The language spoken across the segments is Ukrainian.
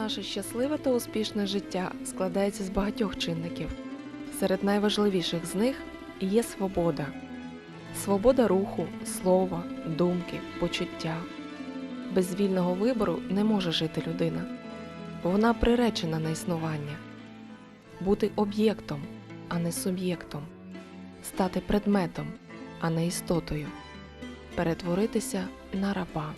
Наше щасливе та успішне життя складається з багатьох чинників. Серед найважливіших з них є свобода. Свобода руху, слова, думки, почуття. Без вільного вибору не може жити людина. Вона приречена на існування. Бути об'єктом, а не суб'єктом. Стати предметом, а не істотою. Перетворитися на раба.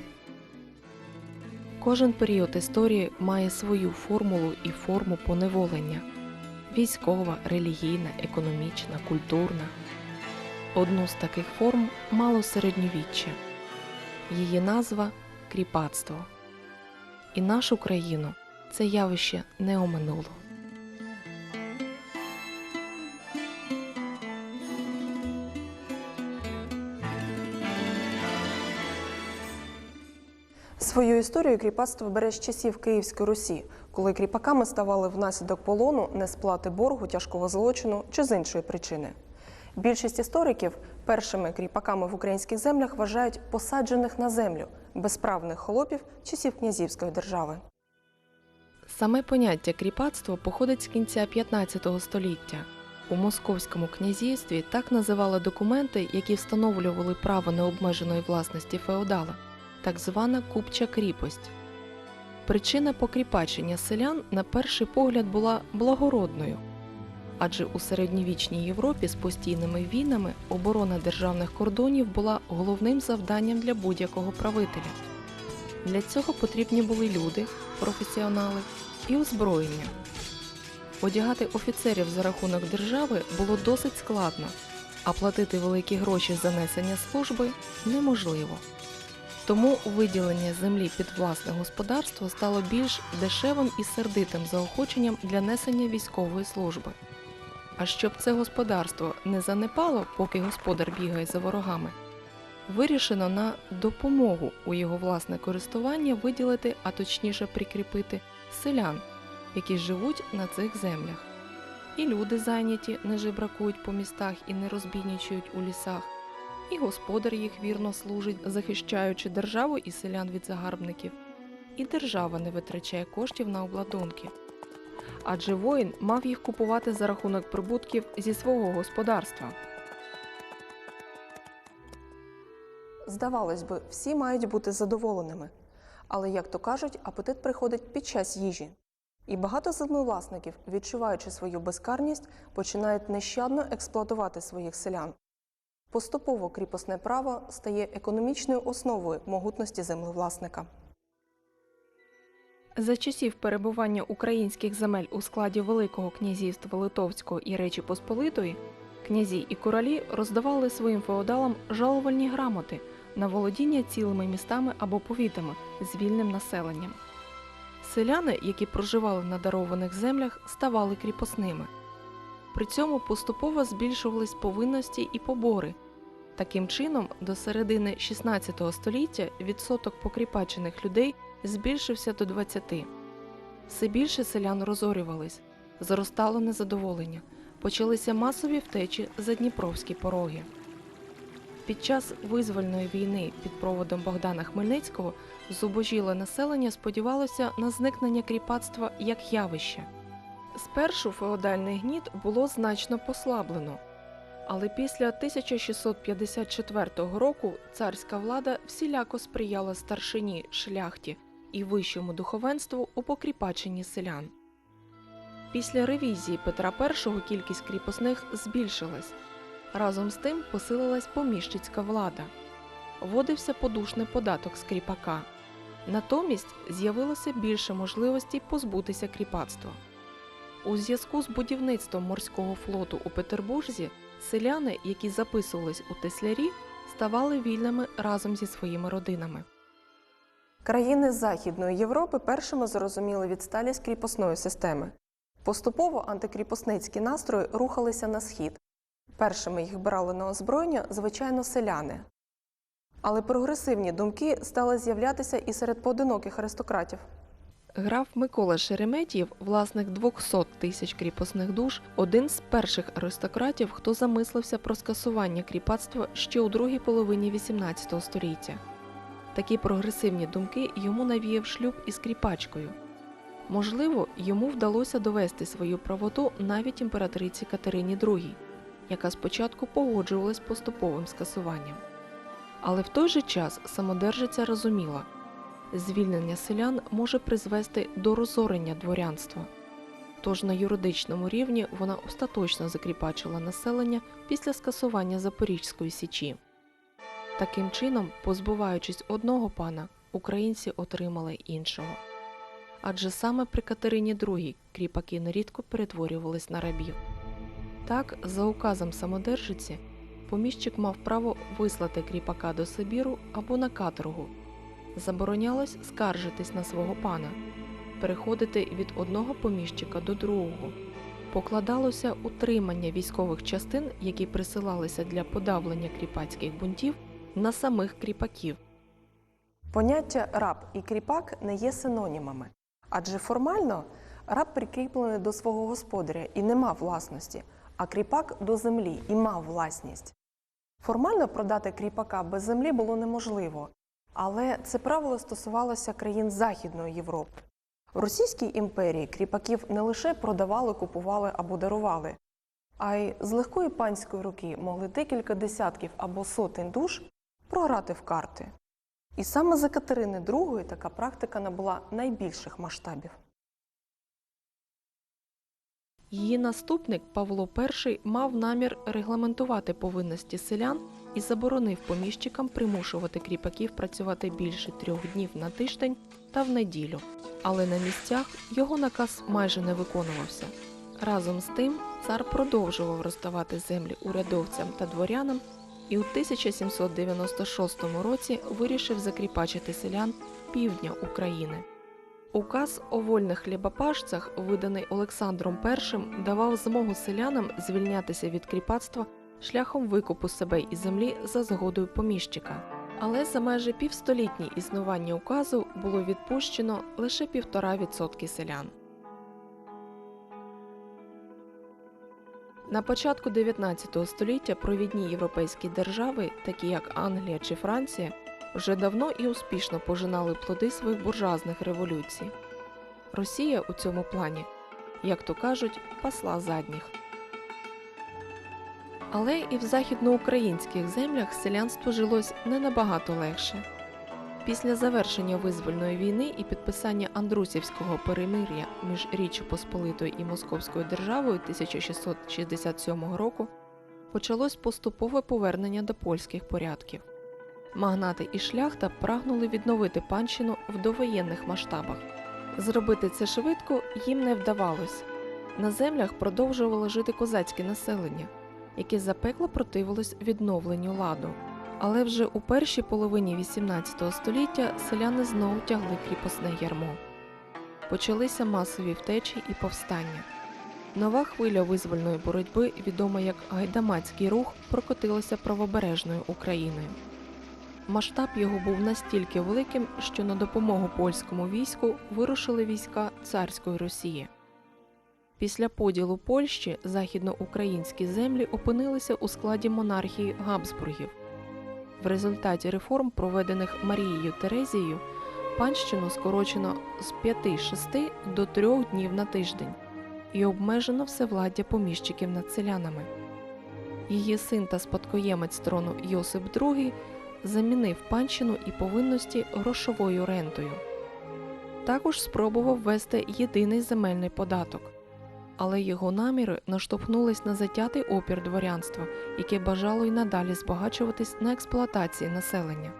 Кожен період історії має свою формулу і форму поневолення військова, релігійна, економічна, культурна. Одну з таких форм мало середньовіччя. Її назва кріпацтво. І нашу країну це явище не оминуло. Свою історію кріпацтво бере з часів Київської Русі, коли кріпаками ставали внаслідок полону, несплати боргу, тяжкого злочину чи з іншої причини. Більшість істориків першими кріпаками в українських землях вважають посаджених на землю безправних холопів часів князівської держави. Саме поняття кріпацтво походить з кінця 15 століття. У Московському князівстві так називали документи, які встановлювали право необмеженої власності феодала, так звана купча кріпость. Причина покріпачення селян на перший погляд була благородною, адже у середньовічній Європі з постійними війнами оборона державних кордонів була головним завданням для будь-якого правителя. Для цього потрібні були люди, професіонали і озброєння. Одягати офіцерів за рахунок держави було досить складно, а платити великі гроші за несення служби неможливо. Тому виділення землі під власне господарство стало більш дешевим і сердитим заохоченням для несення військової служби. А щоб це господарство не занепало, поки господар бігає за ворогами, вирішено на допомогу у його власне користування виділити, а точніше прикріпити селян, які живуть на цих землях. І люди зайняті, не жебракують по містах і не розбійничають у лісах, і господар їх вірно служить, захищаючи державу і селян від загарбників, і держава не витрачає коштів на обладунки. Адже воїн мав їх купувати за рахунок прибутків зі свого господарства. Здавалось би, всі мають бути задоволеними. Але, як то кажуть, апетит приходить під час їжі. І багато землевласників, відчуваючи свою безкарність, починають нещадно експлуатувати своїх селян. Поступово кріпосне право стає економічною основою могутності землевласника. За часів перебування українських земель у складі Великого князівства Литовського і Речі Посполитої, князі і королі роздавали своїм феодалам жалувальні грамоти на володіння цілими містами або повітами з вільним населенням. Селяни, які проживали на дарованих землях, ставали кріпосними. При цьому поступово збільшувались повинності і побори. Таким чином, до середини 16 століття відсоток покріпачених людей збільшився до 20. Все більше селян розорювались, зростало незадоволення, почалися масові втечі за Дніпровські пороги. Під час визвольної війни під проводом Богдана Хмельницького зубожіле населення сподівалося на зникнення кріпацтва як явища. Спершу феодальний гніт було значно послаблено, але після 1654 року царська влада всіляко сприяла старшині шляхті і вищому духовенству у покріпаченні селян. Після ревізії Петра І кількість кріпосних збільшилась. Разом з тим посилилась поміщицька влада. Вводився подушний податок з кріпака. Натомість з'явилося більше можливостей позбутися кріпацтва. У зв'язку з будівництвом морського флоту у Петербурзі селяни, які записувались у теслярі, ставали вільними разом зі своїми родинами. Країни Західної Європи першими зрозуміли відсталість кріпосної системи. Поступово антикріпосницькі настрої рухалися на схід. Першими їх брали на озброєння, звичайно, селяни. Але прогресивні думки стали з'являтися і серед поодиноких аристократів. Граф Микола Шереметєв, власник 200 тисяч кріпосних душ, один з перших аристократів, хто замислився про скасування кріпацтва ще у другій половині XVIII століття. Такі прогресивні думки йому навіяв шлюб із кріпачкою. Можливо, йому вдалося довести свою правоту навіть імператриці Катерині II, яка спочатку погоджувалась поступовим скасуванням. Але в той же час самодержиця розуміла, звільнення селян може призвести до розорення дворянства. Тож на юридичному рівні вона остаточно закріпачила населення після скасування Запорізької січі. Таким чином, позбуваючись одного пана, українці отримали іншого. Адже саме при Катерині II кріпаки нерідко перетворювались на рабів. Так, за указом самодержиці, поміщик мав право вислати кріпака до Сибіру або на каторгу. Заборонялось скаржитись на свого пана, переходити від одного поміщика до другого. Покладалося утримання військових частин, які присилалися для подавлення кріпацьких бунтів, на самих кріпаків. Поняття раб і кріпак не є синонімами, адже формально раб прикріплений до свого господаря і не мав власності, а кріпак до землі і мав власність. Формально продати кріпака без землі було неможливо, але це правило стосувалося країн Західної Європи. В Російській імперії кріпаків не лише продавали, купували або дарували, а й з легкої панської руки могли декілька десятків або сотень душ програти в карти. І саме за Катерини II така практика набула найбільших масштабів. Її наступник Павло І мав намір регламентувати повинності селян і заборонив поміщикам примушувати кріпаків працювати більше трьох днів на тиждень та в неділю. Але на місцях його наказ майже не виконувався. Разом з тим цар продовжував роздавати землі урядовцям та дворянам і у 1796 році вирішив закріпачити селян півдня України. Указ о вольних хлібопашцях, виданий Олександром І, давав змогу селянам звільнятися від кріпацтва шляхом викупу себе і землі за згодою поміщика. Але за майже півстолітнє існування указу було відпущено лише півтора відсотки селян. На початку 19 століття провідні європейські держави, такі як Англія чи Франція, вже давно і успішно пожинали плоди своїх буржуазних революцій. Росія у цьому плані, як то кажуть, пасла задніх. Але і в західноукраїнських землях селянство жилось не набагато легше. Після завершення визвольної війни і підписання Андрусівського перемир'я між Річчю Посполитою і Московською державою 1667 року почалось поступове повернення до польських порядків. Магнати і шляхта прагнули відновити панщину в довоєнних масштабах. Зробити це швидко їм не вдавалось. На землях продовжувало жити козацьке населення, яке запекло противилось відновленню ладу. Але вже у першій половині XVIII століття селяни знову тягли кріпосне ярмо. Почалися масові втечі і повстання. Нова хвиля визвольної боротьби, відома як гайдамацький рух, прокотилася правобережною Україною. Масштаб його був настільки великим, що на допомогу польському війську вирушили війська царської Росії. Після поділу Польщі західноукраїнські землі опинилися у складі монархії Габсбургів. В результаті реформ, проведених Марією Терезією, панщину скорочено з 5-6 до 3 днів на тиждень і обмежено всевладдя поміщиків над селянами. Її син та спадкоємець трону Йосип II замінив панщину і повинності грошовою рентою. Також спробував ввести єдиний земельний податок. Але його наміри наштовхнулись на затятий опір дворянства, яке бажало й надалі збагачуватись на експлуатації населення.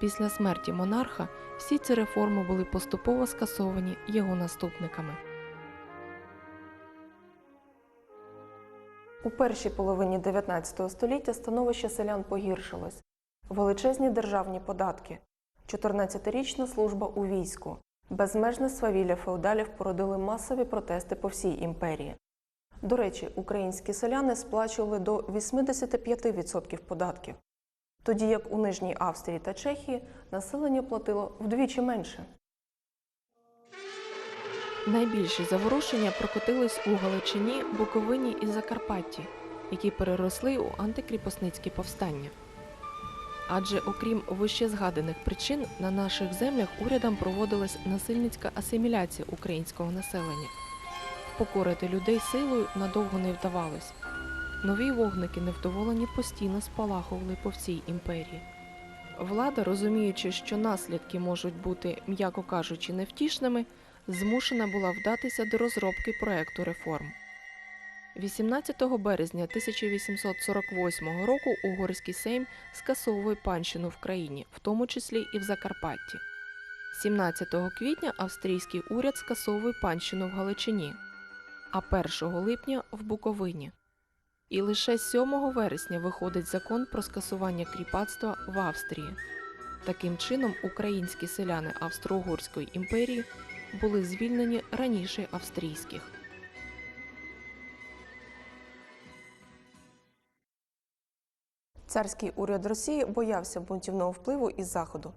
Після смерті монарха всі ці реформи були поступово скасовані його наступниками. У першій половині 19 століття становище селян погіршилось. Величезні державні податки, 14-річна служба у війську, безмежне свавілля феодалів породили масові протести по всій імперії. До речі, українські селяни сплачували до 85% податків, тоді як у Нижній Австрії та Чехії населення платило вдвічі менше. Найбільші заворушення прокотились у Галичині, Буковині і Закарпатті, які переросли у антикріпосницькі повстання. Адже окрім вище згаданих причин, на наших землях урядом проводилась насильницька асиміляція українського населення. Покорити людей силою надовго не вдавалось. Нові вогники невдоволені постійно спалахували по всій імперії. Влада, розуміючи, що наслідки можуть бути, м'яко кажучи, невтішними, змушена була вдатися до розробки проекту реформ. 18 березня 1848 року угорський сейм скасовує панщину в країні, в тому числі і в Закарпатті. 17 квітня австрійський уряд скасовує панщину в Галичині, а 1 липня в Буковині. І лише 7 вересня виходить закон про скасування кріпацтва в Австрії. Таким чином, українські селяни Австро-Угорської імперії були звільнені раніше австрійських. Царський уряд Росії боявся бунтівного впливу із заходу.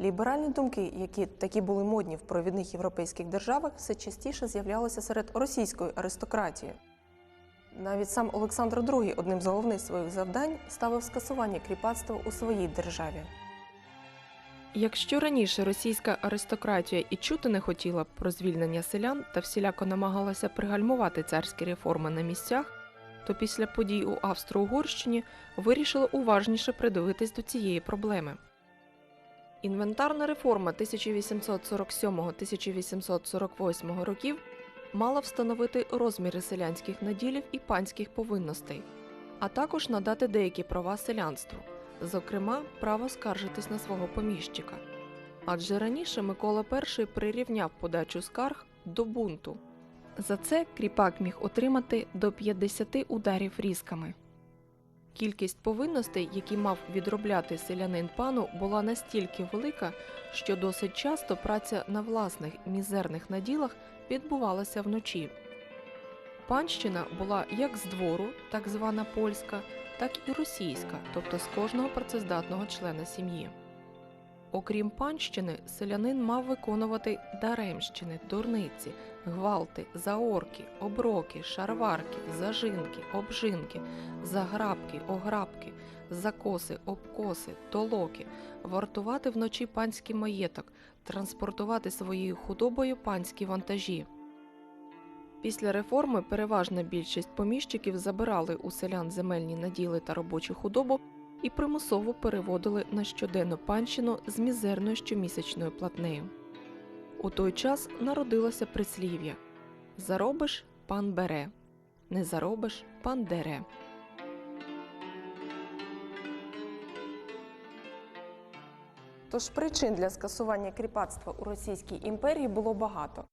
Ліберальні думки, які такі були модні в провідних європейських державах, все частіше з'являлися серед російської аристократії. Навіть сам Олександр II одним з головних своїх завдань ставив скасування кріпацтва у своїй державі. Якщо раніше російська аристократія і чути не хотіла про звільнення селян та всіляко намагалася пригальмувати царські реформи на місцях, то після подій у Австро-Угорщині вирішила уважніше придивитись до цієї проблеми. Інвентарна реформа 1847-1848 років мала встановити розміри селянських наділів і панських повинностей, а також надати деякі права селянству, зокрема, право скаржитись на свого поміщика. Адже раніше Микола І прирівняв подачу скарг до бунту. За це кріпак міг отримати до 50 ударів різками. Кількість повинностей, які мав відробляти селянин пану, була настільки велика, що досить часто праця на власних мізерних наділах відбувалася вночі. Панщина була як з двору, так звана польська, так і російська, тобто з кожного працездатного члена сім'ї. Окрім панщини, селянин мав виконувати даремщини, дурниці, гвалти, заорки, оброки, шарварки, зажинки, обжинки, заграбки, ограбки, закоси, обкоси, толоки, вартувати вночі панський маєток, транспортувати своєю худобою панські вантажі. Після реформи переважна більшість поміщиків забирали у селян земельні наділи та робочу худобу і примусово переводили на щоденну панщину з мізерною щомісячною платнею. У той час народилося прислів'я Заробиш пан бере, не заробиш пан дере. Тож причин для скасування кріпацтва у Російській імперії було багато.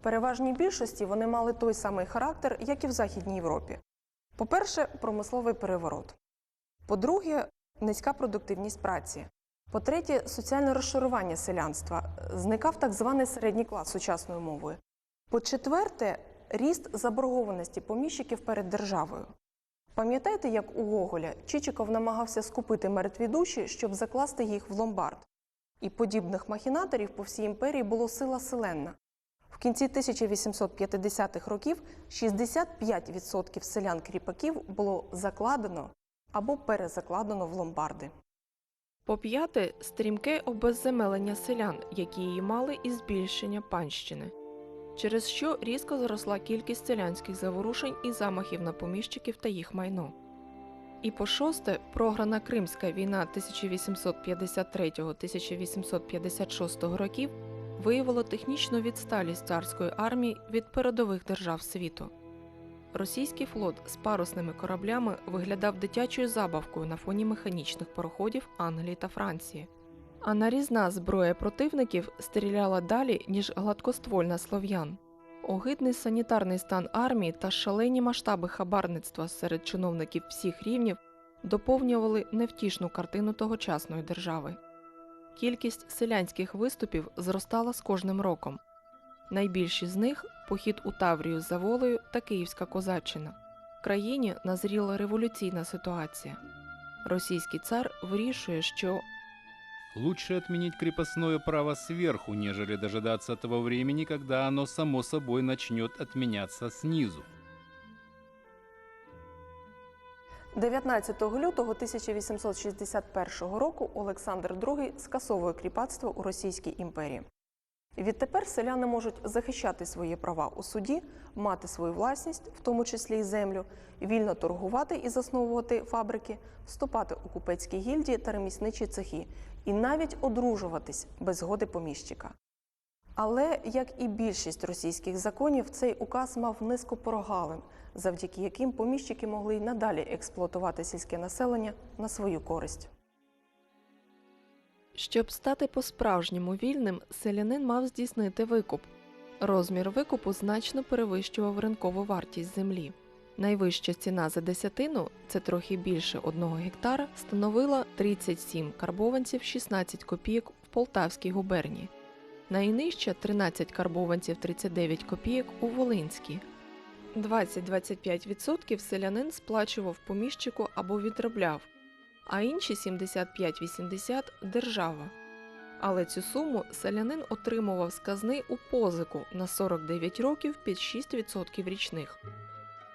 В переважній більшості вони мали той самий характер, як і в Західній Європі. По-перше, промисловий переворот. По-друге, низька продуктивність праці. По-третє, соціальне розшарування селянства. Зникав так званий середній клас сучасною мовою. По-четверте, ріст заборгованості поміщиків перед державою. Пам'ятаєте, як у Гоголя Чичиков намагався скупити мертві душі, щоб закласти їх в ломбард? І подібних махінаторів по всій імперії було сила селенна. В кінці 1850-х років 65% селян-кріпаків було закладено або перезакладено в ломбарди. По п'яте, стрімке обезземелення селян, які її мали, і збільшення панщини, через що різко зросла кількість селянських заворушень і замахів на поміщиків та їх майно. І по шосте, програна Кримська війна 1853-1856 років виявила технічну відсталість царської армії від передових держав світу. Російський флот з парусними кораблями виглядав дитячою забавкою на фоні механічних пароходів Англії та Франції. А нарізна зброя противників стріляла далі, ніж гладкоствольна слов'ян. Огидний санітарний стан армії та шалені масштаби хабарництва серед чиновників всіх рівнів доповнювали невтішну картину тогочасної держави. Кількість селянських виступів зростала з кожним роком. Найбільші з них похід у Таврію за волею та Київська козаччина. В країні назріла революційна ситуація. Російський цар вирішує, що Лучше отменить крепостное право сверху, нежели дожидаться того времени, когда оно само собой начнет отменяться снизу. 19 лютого 1861 року Олександр II скасовує кріпацтво у Російській імперії. Відтепер селяни можуть захищати свої права у суді, мати свою власність, в тому числі й землю, вільно торгувати і засновувати фабрики, вступати у купецькі гільдії та ремісничі цехи, і навіть одружуватись без згоди поміщика. Але, як і більшість російських законів, цей указ мав низку прогалин, завдяки яким поміщики могли й надалі експлуатувати сільське населення на свою користь. Щоб стати по-справжньому вільним, селянин мав здійснити викуп. Розмір викупу значно перевищував ринкову вартість землі. Найвища ціна за десятину це трохи більше одного гектара, становила 37 карбованців 16 копійок в Полтавській губернії. Найнижча 13 карбованців 39 копійок у Волинській. 20-25% селянин сплачував поміщику або відробляв, а інші 75-80 держава. Але цю суму селянин отримував з казни у позику на 49 років під 6% річних.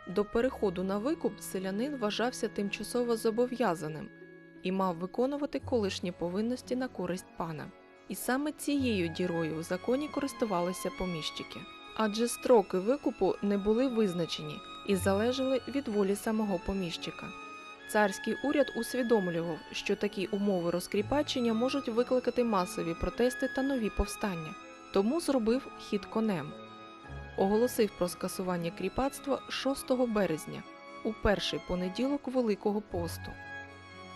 До переходу на викуп селянин вважався тимчасово зобов'язаним і мав виконувати колишні повинності на користь пана. І саме цією дірою в законі користувалися поміщики. Адже строки викупу не були визначені і залежали від волі самого поміщика. Царський уряд усвідомлював, що такі умови розкріпачення можуть викликати масові протести та нові повстання, тому зробив хід конем. Оголосив про скасування кріпацтва 6 березня, у перший понеділок Великого посту.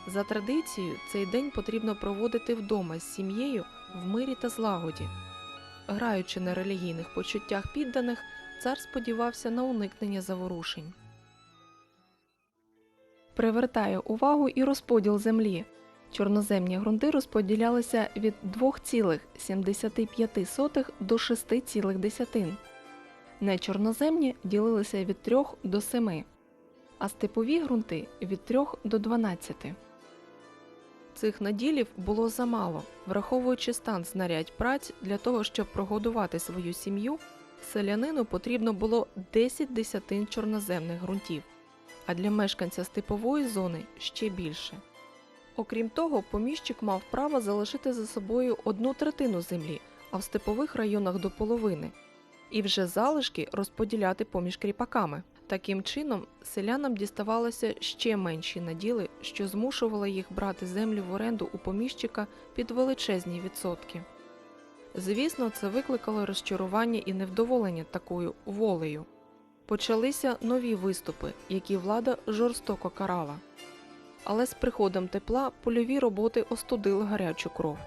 За традицією, цей день потрібно проводити вдома з сім'єю в мирі та злагоді. Граючи на релігійних почуттях підданих, цар сподівався на уникнення заворушень. Привертає увагу і розподіл землі. Чорноземні ґрунти розподілялися від 2,75 до 6,1. Нечорноземні ділилися від 3 до 7, а степові ґрунти від 3 до 12. Цих наділів було замало, враховуючи стан знарядь праць для того, щоб прогодувати свою сім'ю, селянину потрібно було 10 десятин чорноземних ґрунтів, а для мешканця степової зони ще більше. Окрім того, поміщик мав право залишити за собою одну третину землі, а в степових районах до половини, і вже залишки розподіляти поміж кріпаками. Таким чином, селянам діставалося ще менші наділи, що змушувало їх брати землю в оренду у поміщика під величезні відсотки. Звісно, це викликало розчарування і невдоволення такою волею. Почалися нові виступи, які влада жорстоко карала. Але з приходом тепла польові роботи остудили гарячу кров.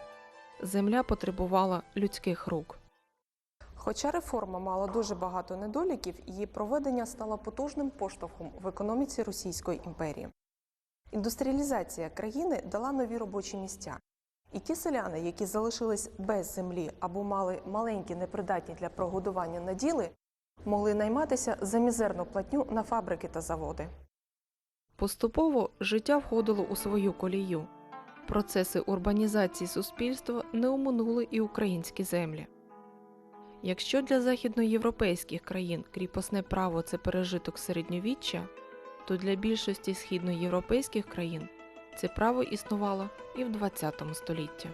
Земля потребувала людських рук. Хоча реформа мала дуже багато недоліків, її проведення стало потужним поштовхом в економіці Російської імперії. Індустріалізація країни дала нові робочі місця. І ті селяни, які залишились без землі або мали маленькі непридатні для прогодування наділи, могли найматися за мізерну платню на фабрики та заводи. Поступово життя входило у свою колію. Процеси урбанізації суспільства не оминули і українські землі. Якщо для західноєвропейських країн кріпосне право це пережиток середньовіччя, то для більшості східноєвропейських країн це право існувало і в ХХ столітті.